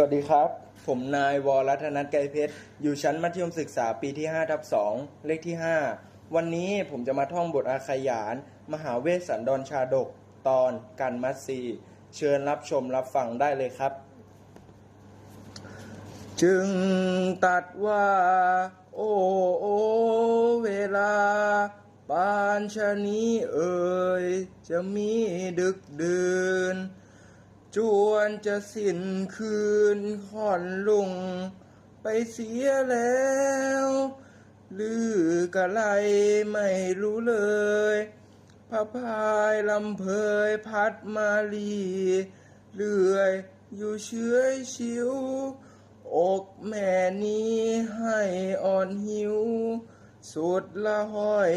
สวัสดีครับ ผมนายวรัตนัทไกรเพชร อยู่ชั้นมัธยมศึกษาปีที่5ทับ2เลขที่ 5 วันนี้ผมจะมาท่องบทอาขยาน มหาเวสสันดรชาดก ตอนกันมัตสีเชิญรับชมรับฟังได้เลยครับ จึงตัดว่า โอ้โอเวลา ปานชะนี้เอ่ยจะมีดึกดื่น จวนจะสิ้นคืนค่อนลุง ไปเสียแล้วลือกะไรไม่รู้เลยพระพายลำเพยพัดมาลีเลื่อยอยู่เชื้อยชิว อกแม่นี้ให้อ่อนหิว สุดละห้อย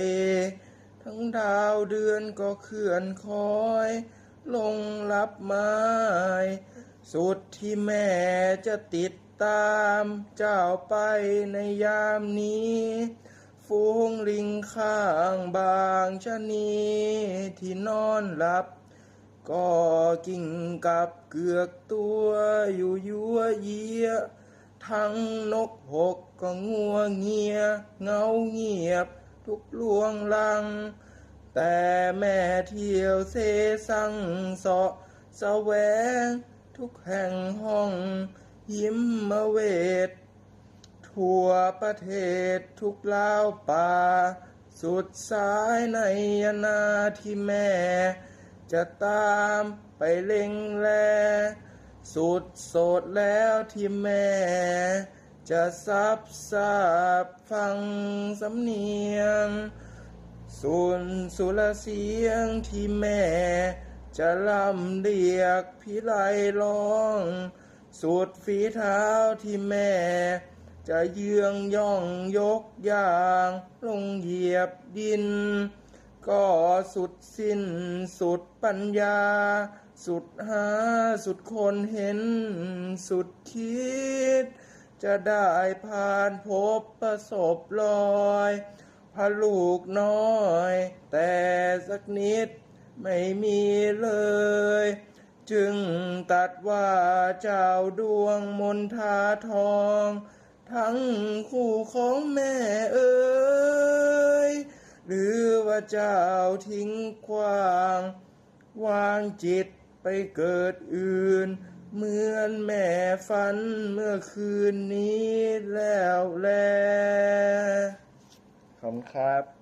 ทั้งดาวเดือนก็เคลื่อนคอย ลงรับไม้สุดที่แม่จะติดตามเจ้าไปในยามนี้ ฟูงลิงข้างบางชะนีที่นอนหลับ ก็กิ่งกับเกือกตัวอยู่ยั่วเยียทั้งนกหกก็งัวเงีย เงาเงียบทุกลวงลัง แต่แม่เที่ยวเซสั่งเสาะแสวงทุกแห่งห้อง ยิ้มมาเวท ทั่วประเทศทุกลาวป่า สุดสายในยนาที่แม่ จะตามไปเล็งแล สุดโสดแล้วที่แม่ จะซับซาบฟังสำเนียง ส่วนสุรเสียงที่แม่ จะลำเรียกพิไลร้อง สุดฝีเท้าที่แม่ จะเยืองย่องยกย่างลงเหยียบดิน ก็สุดสิ้นสุดปัญญา สุดหาสุดคนเห็นสุดคิด จะได้ผ่านพบประสบรอย พระลูกน้อย แต่สักนิดไม่มีเลย จึงตัดว่าเจ้าดวงมนทาทอง ทั้งคู่ของแม่เอ๋ยหรือว่าเจ้าทิ้งกว้าง วางจิตไปเกิดอื่น เหมือนแม่ฝันเมื่อคืนนี้แล้วแล คุณครับ